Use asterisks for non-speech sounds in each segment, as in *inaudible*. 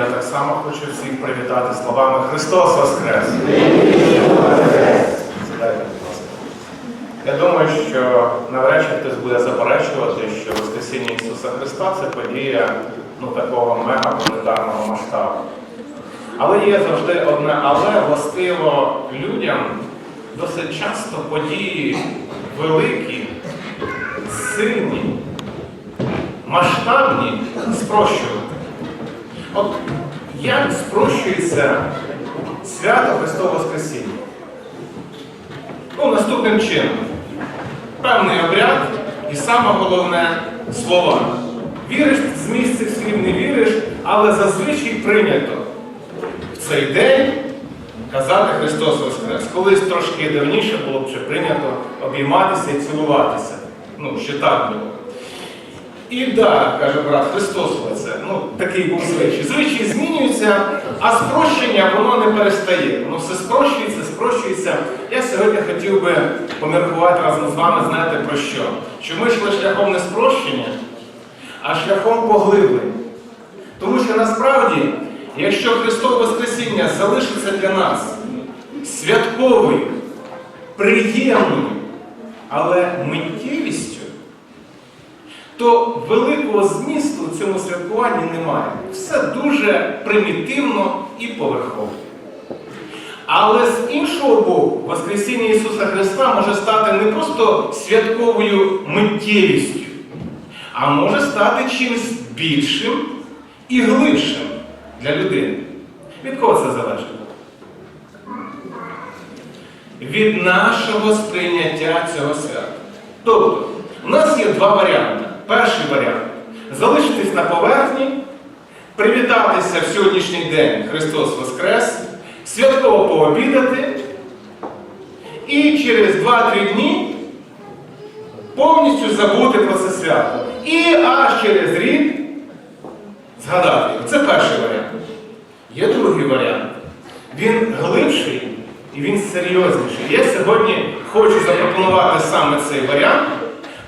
я так само хочу всіх привітати словами Христос Воскрес! Я думаю, що навряд хтось буде заперечувати, що Воскресіння Ісуса Христа це подія ну, такого мегапланетарного масштабу. Але є завжди одне але властиво людям досить часто події великі, сильні, масштабні спрощувати. От як спрощується свято Христового Воскресіння? Ну, наступним чином. Певний обряд і саме головне слова. Віриш в зміст цих слів, не віриш, але зазвичай прийнято в цей день казати Христос Воскрес. Колись трошки давніше було б ще прийнято обійматися і цілуватися. Ну, ще так було. І да, каже брат, Христос це. Ну, такий був звичай. Звичаї змінюються, а спрощення воно не перестає. Воно все спрощується, спрощується. Я сьогодні хотів би поміркувати разом з вами, знаєте про що? Що ми йшли шляхом не спрощення, а шляхом поглиблення. Тому що насправді, якщо Христове Воскресіння залишиться для нас святковою, приємною, але миттєвістю, то великого змісту в цьому святкуванні немає. Все дуже примітивно і поверхово. Але з іншого боку, Воскресіння Ісуса Христа може стати не просто святковою миттєвістю, а може стати чимось більшим і глибшим для людини. Від кого це залежить? Від нашого сприйняття цього свята. Тобто, у нас є два варіанти. Перший варіант залишитись на поверхні, привітатися в сьогоднішній день Христос Воскрес, святково пообідати і через 2-3 дні повністю забути про це свято. І аж через рік згадати. Це перший варіант. Є другий варіант. Він глибший і він серйозніший. Я сьогодні хочу запропонувати саме цей варіант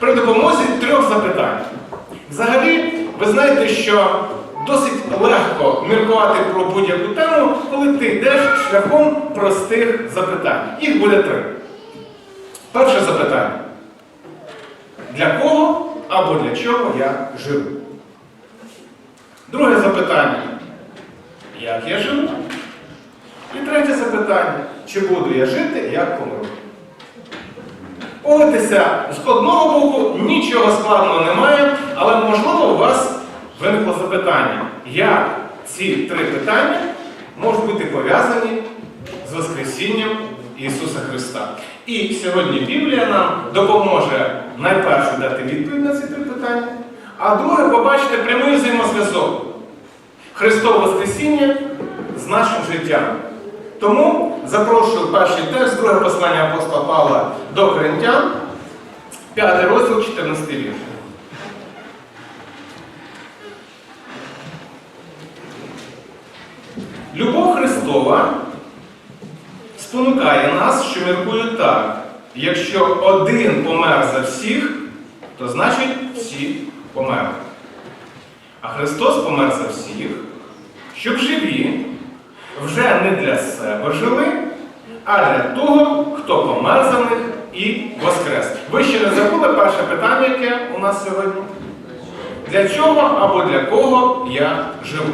при допомозі трьох запитань. Взагалі, ви знаєте, що досить легко міркувати про будь-яку тему, коли ти йдеш шляхом простих запитань. Їх буде три. Перше запитання. Для кого або для чого я живу? Друге запитання. Як я живу? І третє запитання. Чи буду я жити, як помру? Погодьтеся, з одного боку нічого складного немає, але можливо у вас виникло запитання, як ці три питання можуть бути пов'язані з Воскресінням Ісуса Христа. І сьогодні Біблія нам допоможе найперше дати відповідь на ці три питання, а друге побачити прямий взаємозв'язок Христове Воскресіння з нашим життям. Тому запрошую перший текст, друге послання апостола Павла до Коринтян, 5 розділ, 14 вірш. Любов Христова спонукає нас, що міркує так. Якщо один помер за всіх, то значить всі померли. А Христос помер за всіх, щоб живі вже не для себе жили, а для того, хто помер за них і воскрес. Ви ще не забули перше питання, яке у нас сьогодні? Для чого або для кого я живу?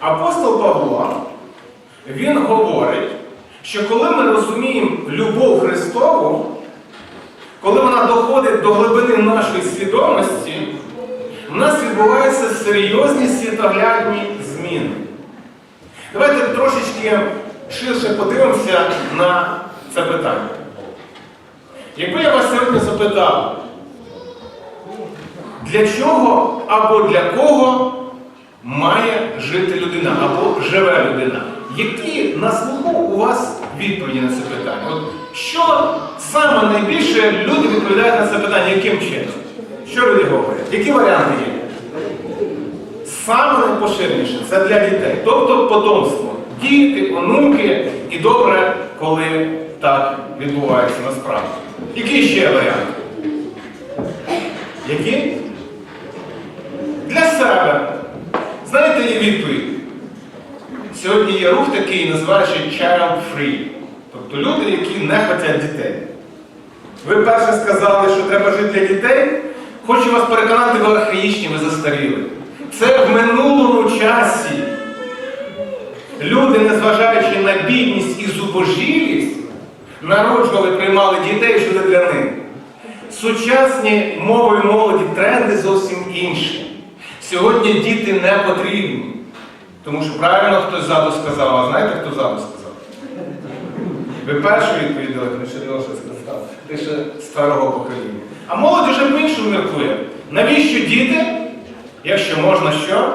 Апостол Павло, він говорить, що коли ми розуміємо любов Христову, коли вона доходить до глибини нашої свідомості, в нас відбуваються серйозні світоглядні зміни. Давайте трошечки ширше подивимося на це питання. Якби я вас сьогодні запитав, для чого або для кого має жити людина, або живе людина? Які на слуху у вас відповіді на це питання? От що саме найбільше люди відповідають на це питання, яким чином? Що люди говорять? Які варіанти є? Саме найпоширеніше це для дітей, тобто потомство. Діти, онуки, і добре, коли так відбувається насправді. Які ще варіанти? Які? Для себе. Знаєте, її відповідь? Сьогодні є рух такий, називаючи child free. Тобто люди, які не хочуть дітей. Ви перше сказали, що треба жити для дітей. Хочу вас переконати, ви архаїчні, ви застаріли. Це в минулому часі. Люди, незважаючи на бідність і зубожілість, народжували, приймали дітей, жили для них. Сучасні мовою молоді тренди зовсім інші. Сьогодні діти не потрібні. Тому що правильно хтось ззаду сказав, а знаєте, хто ззаду сказав? Ви першу відповідь дали, тому що Леша сказав. Ти ще старого покоління. А молодь вже по-іншому міркує. Навіщо діти, якщо можна що?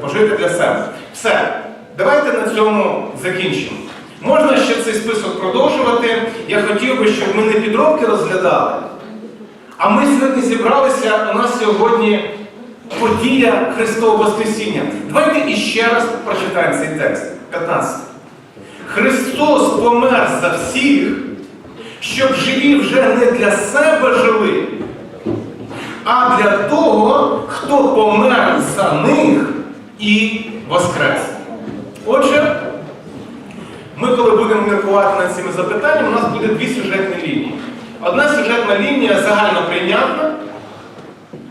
Пожити для себе. Все. Давайте на цьому закінчимо. Можна ще цей список продовжувати. Я хотів би, щоб ми не підробки розглядали. А ми сьогодні зібралися, у нас сьогодні подія Христового Воскресіння. Давайте іще раз прочитаємо цей текст. 15. Христос помер за всіх, щоб живі вже не для себе жили, а для того, хто помер за них і воскрес. Отже, ми, коли будемо міркувати над цими запитаннями, у нас буде дві сюжетні лінії. Одна сюжетна лінія загально прийнятна.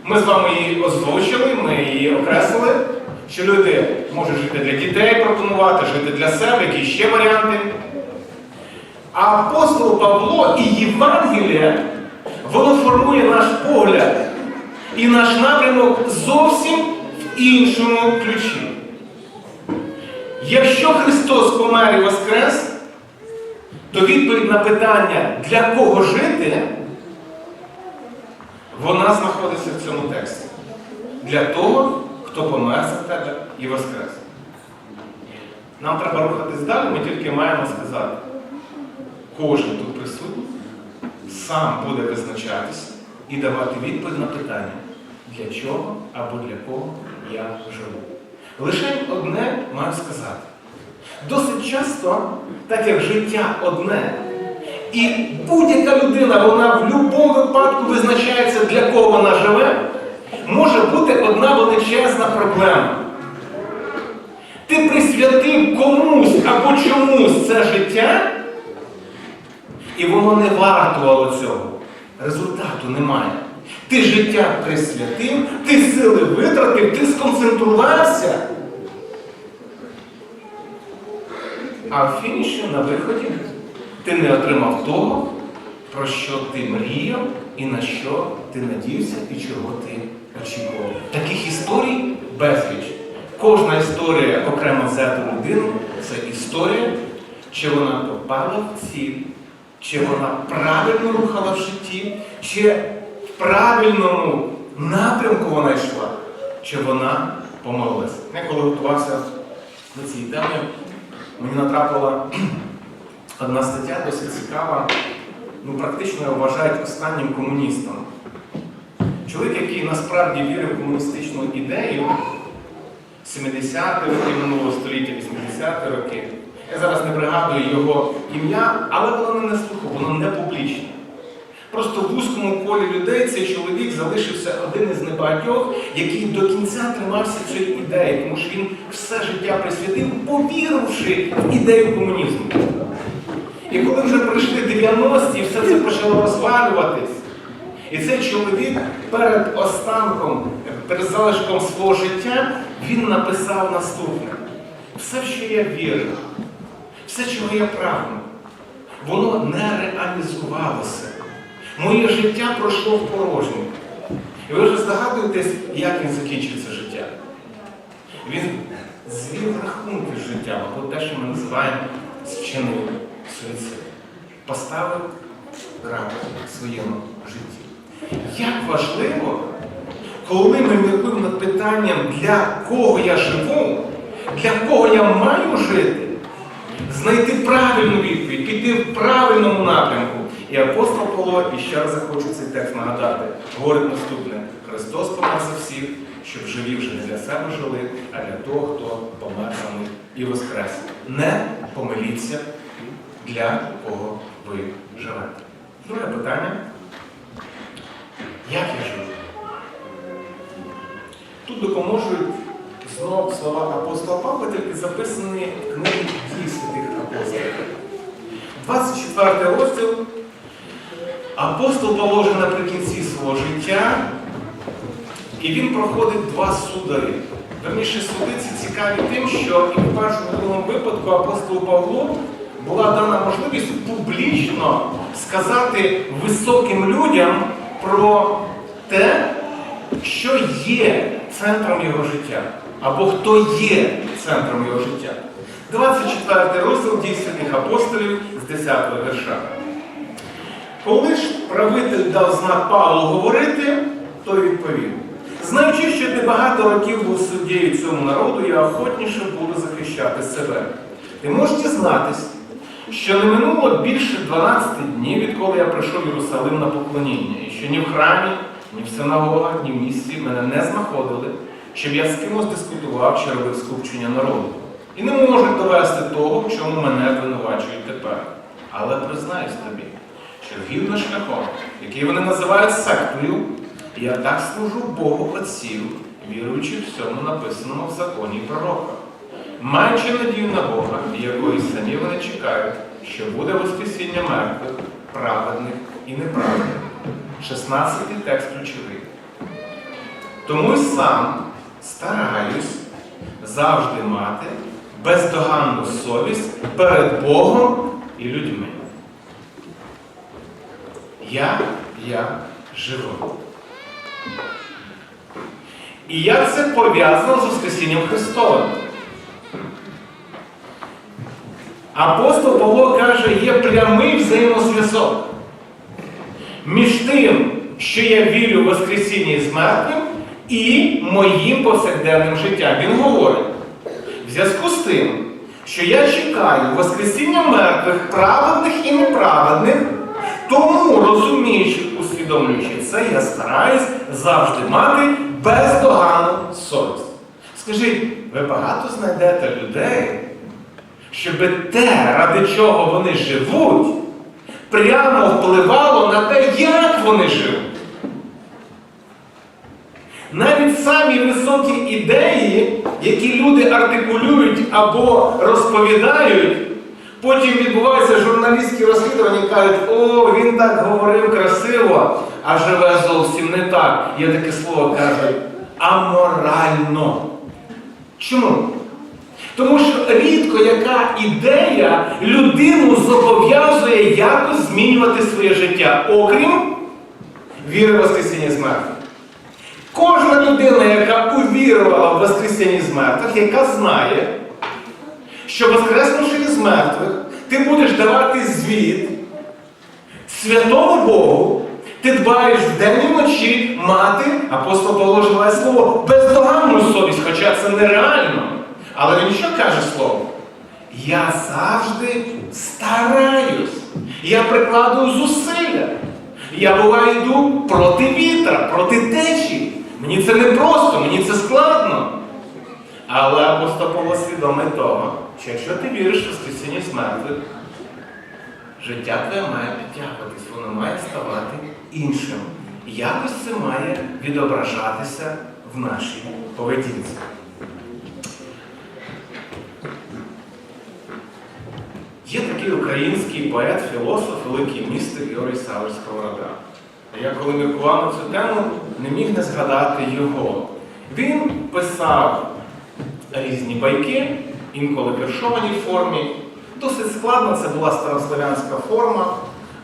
Ми з вами її озвучили, ми її окреслили, що люди можуть жити для дітей, пропонувати, жити для себе, які ще варіанти. А апостол Павло і Євангелія, воно формує наш погляд і наш напрямок зовсім в іншому ключі. Якщо Христос помер і воскрес, то відповідь на питання, для кого жити, вона знаходиться в цьому тексті. Для того, хто помер за тебе і воскрес. Нам треба рухатись далі, ми тільки маємо сказати, кожен тут присутній сам буде визначатись і давати відповідь на питання, для чого або для кого я живу. Лише одне маю сказати. Досить часто, так як життя одне, і будь-яка людина, вона в будь-якому випадку визначається, для кого вона живе, може бути одна величезна проблема. Ти присвятив комусь або чомусь це життя, і воно не вартувало цього. Результату немає. Ти життя присвятив, ти сили витратив, ти сконцентрувався. А в фініші на виході ти не отримав того, про що ти мріяв і на що ти надіявся і чого ти очікував. Таких історій безліч. Кожна історія окремо взята людину це історія, чи вона попала в ціль, чи вона правильно рухала в житті, чи правильному напрямку вона йшла, чи вона помилилась. Я коли готувався до цієї теми, мені натрапила *clears throat* одна стаття досить цікава. Ну, практично його вважають останнім комуністом. Чоловік, який насправді вірив в комуністичну ідею 70-ті роки минулого століття, 80-ті роки. Я зараз не пригадую його ім'я, але воно не слуху, воно не публічне. Просто в вузькому колі людей цей чоловік залишився один із небагатьох, який до кінця тримався цієї ідеї, тому що він все життя присвятив, повіривши в ідею комунізму. І коли вже прийшли 90-ті, все це почало розвалюватись, і цей чоловік перед останком, перед залишком свого життя, він написав наступне: все, що я вірив, все, чого я прагнув, воно не реалізувалося. Моє життя пройшло в порожню. І ви вже здогадуєтесь, як він закінчив це життя. Він звів рахунки з життя, або те, що ми називаємо зчинив суїцид. Поставив крапку своєму житті. Як важливо, коли ми міркуємо над питанням, для кого я живу, для кого я маю жити, знайти правильну відповідь, піти в правильному напрямку. І апостол Павло, і ще раз я хочу цей текст нагадати, говорить наступне: Христос помер за всіх, щоб живі вже не для себе жили, а для того, хто помер за них і воскрес. Не помиліться, для кого ви живете. Друге питання. Як я живу? Тут допоможуть знов слова апостола Павла, тільки записані в книгі дій святих апостолів. 24 розділ. Апостол вже наприкінці свого життя, і він проходить два судари. Верніше, суди ці цікаві тим, що і в першому другому випадку апостолу Павлу була дана можливість публічно сказати високим людям про те, що є центром його життя, або хто є центром його життя. 24 розділ дій святих апостолів з 10 вірша. Коли ж правитель дав знак Павлу говорити, той відповів. Знаючи, що ти багато років був суддєю цьому народу, я охотніше буду захищати себе. Ти можеш дізнатись, що не минуло більше 12 днів, відколи я прийшов в Єрусалим на поклоніння, і що ні в храмі, ні в синагогах, ні в місті мене не знаходили, щоб я з кимось дискутував чи робив скупчення народу. І не можуть довести того, в чому мене обвинувачують тепер. Але признаюсь тобі, що згідно шляхом, який вони називають сектою, я так служу Богу Отців, віруючи всьому написаному в законі і пророках, маючи надію на Бога, якої самі вони чекають, що буде Воскресіння мертвих, праведних і неправедних. 16 текст ключовий. Тому й сам стараюсь завжди мати бездоганну совість перед Богом і людьми. Я, я живу. І як це пов'язано з Воскресінням Христовим? Апостол Павло каже, є прямий взаємозв'язок між тим, що я вірю в Воскресіння з мертвим, і моїм повсякденним життям. Він говорить, в зв'язку з тим, що я чекаю Воскресіння мертвих, праведних і неправедних, тому, розуміючи, усвідомлюючи це, я стараюсь завжди мати бездоганну совість. Скажіть, ви багато знайдете людей, щоб те, ради чого вони живуть, прямо впливало на те, як вони живуть. Навіть самі високі ідеї, які люди артикулюють або розповідають, потім відбуваються журналістські розслідування і кажуть, о, він так говорив красиво, а живе зовсім не так. Є таке слово кажуть аморально. Чому? Тому що рідко яка ідея людину зобов'язує якось змінювати своє життя, окрім віри в Воскресіння з мертвих. Кожна людина, яка увірувала в Воскресіння з мертвих, яка знає, що воскреснувши із мертвих, ти будеш давати звіт святому Богу, ти дбаєш вдень і вночі мати, апостол Павло вживає слово, бездоганну совість, хоча це нереально. Але він що каже слово? Я завжди стараюсь. Я прикладую зусилля. Я буваю йду проти вітра, проти течії. Мені це не просто, мені це складно. Але апостол Павло свідомий того, що якщо ти віриш в Воскресіння з життя твоє має підтягуватись, воно має ставати іншим. Якось це має відображатися в нашій поведінці. Є такий український поет, філософ, великий містик Георгій Савич Сковорода. Я коли міркував на цю тему, не міг не згадати його. Він писав різні байки, інколи віршованій формі. Досить складно, це була старослов'янська форма.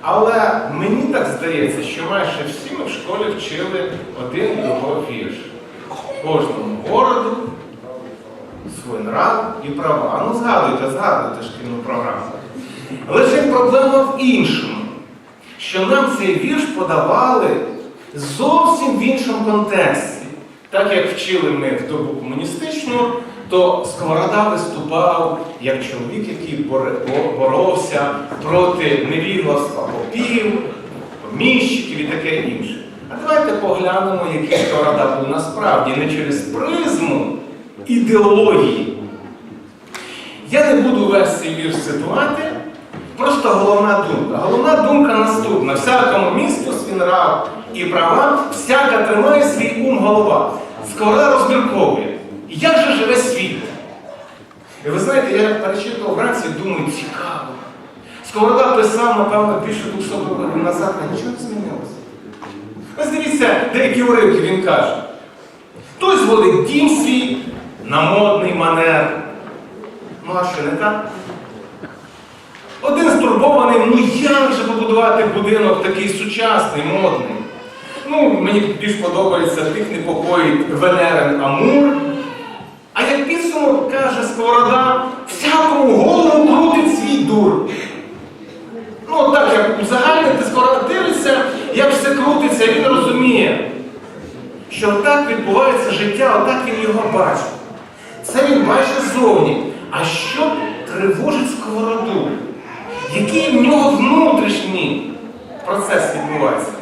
Але мені так здається, що майже всі ми в школі вчили один його вірш. Кожному городу нрав і права. Ну згадуйте, згадуйте шкільну програму. Лише проблема в іншому, що нам цей вірш подавали зовсім в іншому контексті. Так як вчили ми в добу комуністичну, то Сковорода виступав як чоловік, який боровся проти невігластва попів, поміщиків і таке інше. А давайте поглянемо, який Сковорода був насправді не через призму ідеології. Я не буду весь цей вірш цитувати, просто головна думка. Головна думка наступна: всякому місту свій нрав і права, всяка тримає свій ум голова. Сковорода розмірковує. Як же живе світ? І ви знаєте, я перечитав вранці, думаю, цікаво. Сковорода писав, напевно, більше 200 років назад, а нічого не змінилося. Ось дивіться, деякі уривки він каже. Той зводить дім свій на модний манер. Ну а що не так? Один стурбований, ну як же побудувати будинок такий сучасний, модний? Ну, мені більш подобається тих непокоїть Венерин Амур. А як підсумок каже Сковорода, всякому голову крутить свій дур. Ну, так як узагальнити Сковорода дивиться, як все крутиться, він розуміє, що так відбувається життя, отак він його бачить. Це він бачить ззовні. А що тривожить сковороду? Який в нього внутрішній процес відбувається?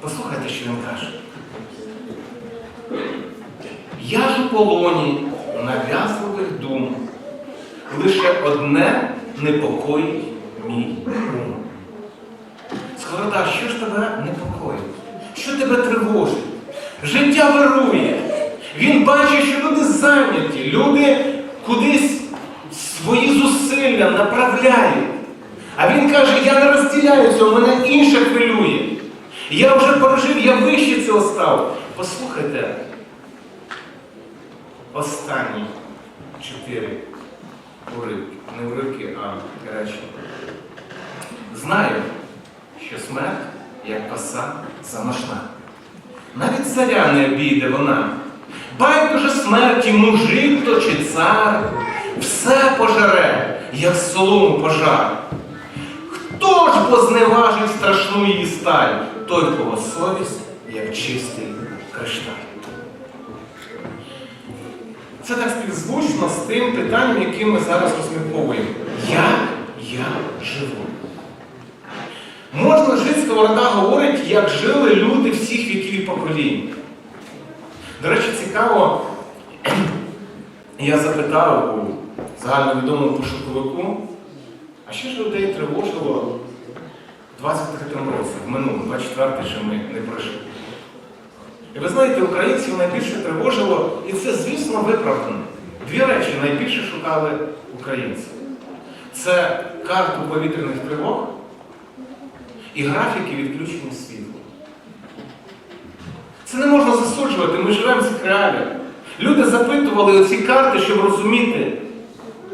Послухайте, що він каже. Я ж у полоні нав'язливих дум. Лише одне непокоїть мій ум. Сковорода, що ж тебе непокоїть? Що тебе тривожить? Життя вирує. Він бачить, що люди зайняті, люди кудись свої зусилля направляють. А він каже, я не розділяю цього, мене інше хвилює. Я вже прожив, я вище цього став. Послухайте, останні чотири уривки, не уривки, а речі. Знаю, що смерть, як коса, замашна. Навіть царя не обійде вона. Байдуже смерті мужик то чи цар, все пожере, як солому пожар. Хто ж позневажить страшну її сталь, той, кого совість, як чистий кришталь. Це так співзвучно з тим питанням, яким ми зараз розмірковуємо. Як я живу? Можна жити, сковорода говорить, як жили люди всіх віків і поколінь. До речі, цікаво, я запитав у загальновідомому пошуковику, а що ж людей тривожило в 23-му році, в минулому, 24-й ще ми не пройшли. І ви знаєте, українців найбільше тривожило, і це, звісно, виправдано. Дві речі найбільше шукали українці. Це карту повітряних тривог і графіки відключення світла. Це не можна засуджувати, ми живемо цих реаліях. Люди запитували оці карти, щоб розуміти,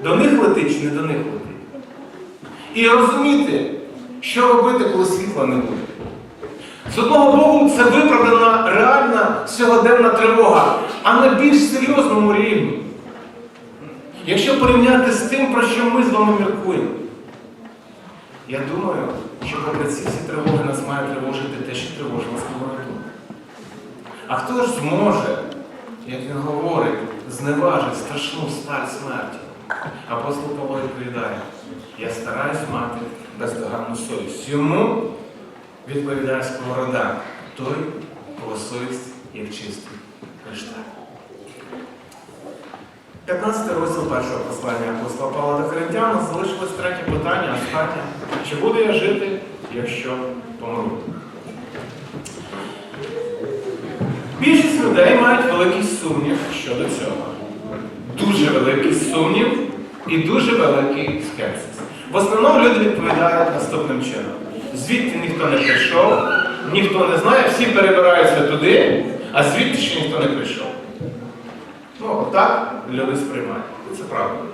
до них летить чи не до них летить. І розуміти, що робити, коли світла не буде. З одного боку, це виправдана реальна сьогоденна тривога, а на більш серйозному рівні. Якщо порівняти з тим, про що ми з вами міркуємо, я думаю, що попри ці всі тривоги нас має тривожити те, що тривожило сковороду. А хто ж зможе, як він говорить, зневажить страшну сталь смерті? Апостол Павло відповідає, я стараюсь мати бездоганну совість. Йому відповідає сковорода, той, кого совість як чистий кришталь. 15 розділ першого послання апостола Павла до Коринтян залишилось третє питання, останнє. Чи буду я жити, якщо помру? Більшість людей мають великий сумнів щодо цього. Дуже великий сумнів і дуже великий скепсис. В основному люди відповідають наступним чином. Звідти ніхто не прийшов, ніхто не знає, всі перебираються туди, а звідти ще ніхто не прийшов. Ну, отак люди сприймають. Це правда.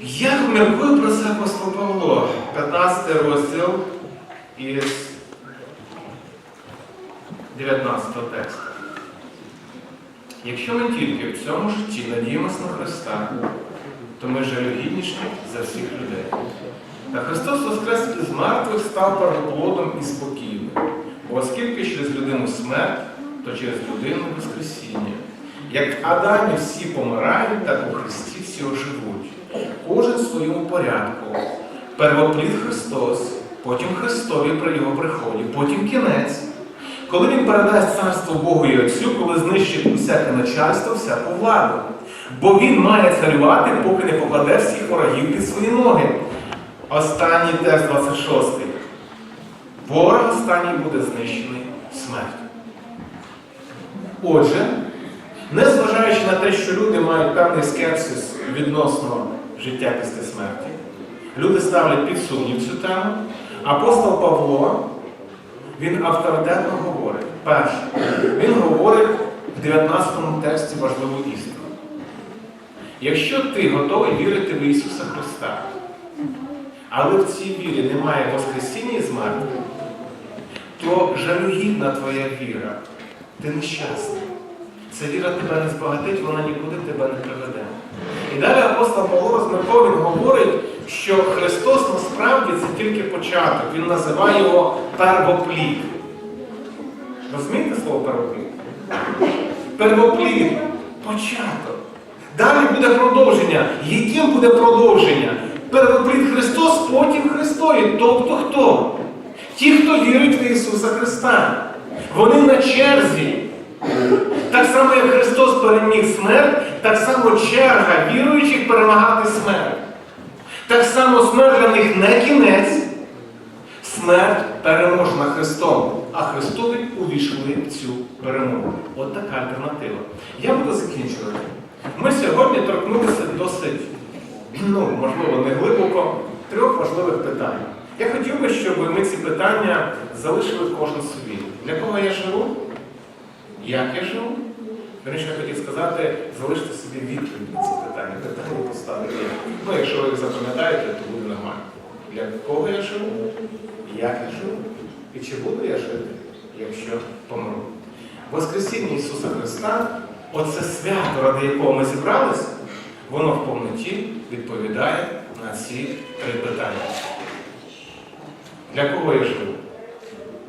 Як міркує про це апостол Павло? 15 розділ із 19 тексту. Якщо ми тільки в цьому житті надіємося на Христа, то ми жалюгідніші за всіх людей. Христос Воскрес із мертвих став первоплодом і спокійним. Бо оскільки через людину смерть, то через людину Воскресіння. Як в Адамі всі помирають, так у Христі всі оживуть. Кожен в своєму порядку. Первоплід Христос, потім Христові при його приході, потім кінець. Коли він передасть царство Богу і Отцю, коли знищить усяке начальство, всяку владу. Бо він має царювати, поки не покладе всіх ворогів під свої ноги. Останній текст 26. Ворог останній буде знищений смертю. Отже, Незважаючи на те, що люди мають певний скепсис відносно життя після смерті, люди ставлять під сумнів цю тему. Апостол Павло, він авторитетно говорить. Перше, він говорить в 19 тексті важливу істину. Якщо ти готовий вірити в Ісуса Христа, але в цій вірі немає Воскресіння з мертвих, то жалюгідна твоя віра, ти нещасний. Ця віра тебе не збагатить, вона нікуди тебе не приведе. І далі апостол Павло розмірково він говорить, що Христос насправді це тільки початок. Він називає його первоплід. Розумієте слово первоплід? Первоплід, початок. Далі буде продовження. Яким буде продовження? Первоплід Христос, потім Христові. Тобто хто? Ті, хто вірить в Ісуса Христа. Вони на черзі. Так само, як Христос переміг смерть, так само черга віруючих перемагати смерть. Так само смерть для них не кінець, смерть переможена Христом, а Христові увійшли в цю перемогу. От така альтернатива. Я буду закінчувати. Ми сьогодні торкнулися ну, можливо, не глибоко, трьох важливих питань. Я хотів би, щоб ми ці питання залишили кожен собі. Для кого я живу? Як я живу? Вірніше, я хотів сказати, залиште собі відповідь на ці питання. Питання поставити. Ну, якщо ви їх запам'ятаєте, то буде нормально. Для кого я живу? Як я живу? І чи буду я жити, якщо помру? Воскресіння Ісуса Христа, оце свято, ради якого ми зібралися, воно в повноті відповідає на ці три питання. Для кого я живу?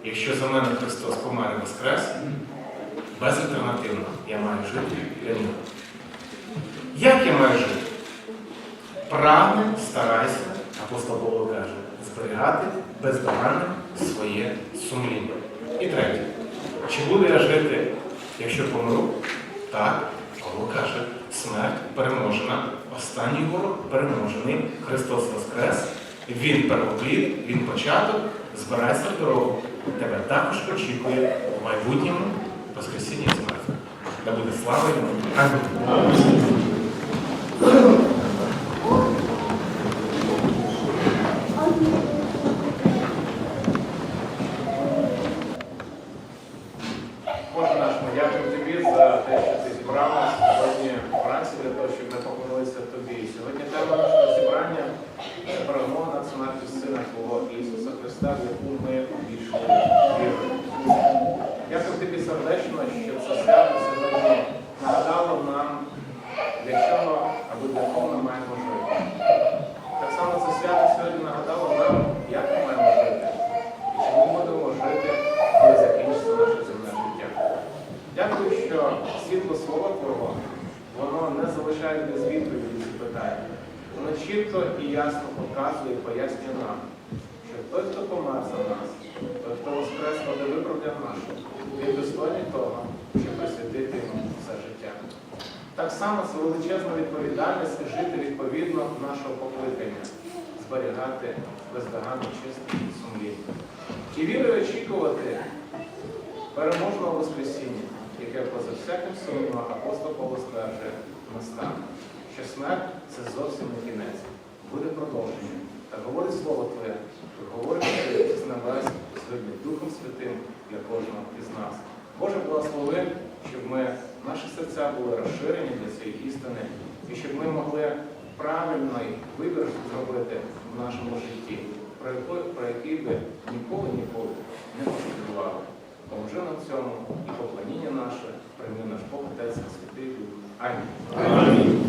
Якщо за мене Христос помер і воскрес, безальтернативно я маю жити для нього. Як я маю жити? Прагни, старайся, апостол Павло каже, зберігати бездоганним своє сумління. І третє. Чи буду я жити, якщо помру? Так, Павло каже, смерть переможена. Останній ворог переможений. Христос Воскрес. Він первоплід, Він початок. Збирайся в дорогу. Тебе також очікує в майбутньому Воскресіння з. Да буде слава йому. Амінь. Боже наш, ми дякуємо тобі за те, що ти зібрав нас сьогодні вранці для того, щоб ми поклонилися тобі. Сьогодні тема нашого зібрання це перемога над смертю Сина Твого Ісуса Христа, в яку ми увійшли вірою. Дякую тобі сердечно, що це свято сьогодні нагадало нам, для чого або для кого ми маємо жити. Так само це свято сьогодні нагадало нам, як ми маємо жити. І чи ми будемо жити, коли закінчиться наше земне життя. Дякую, що світло слова Твого, воно не залишає без відповіді ці питання. Воно чітко і ясно показує і пояснює нам, що той, хто помер за нас, той, хто воскрес води виправдав нашу, він достойний того, щоб присвятити йому все життя. Так само це величезна відповідальність жити відповідно нашого покликання, зберігати бездоганно чисте сумління. І вірою очікувати переможного Воскресіння, яке поза всяким сумнівом апостол Павло стверджує настане, що смерть це зовсім не кінець, буде продовження. Та говорить Слово Твоє, говорить з небес сьогодні Духом Святим для кожного із нас. Боже, благослови, щоб ми, наші серця були розширені для цієї істини, і щоб ми могли правильний вибір зробити в нашому житті, про який, би ніколи ніколи не пошкодували. Поможи нам в цьому і поклоніння наше, прийми наш Бог, Отець Святий Дух. Амінь.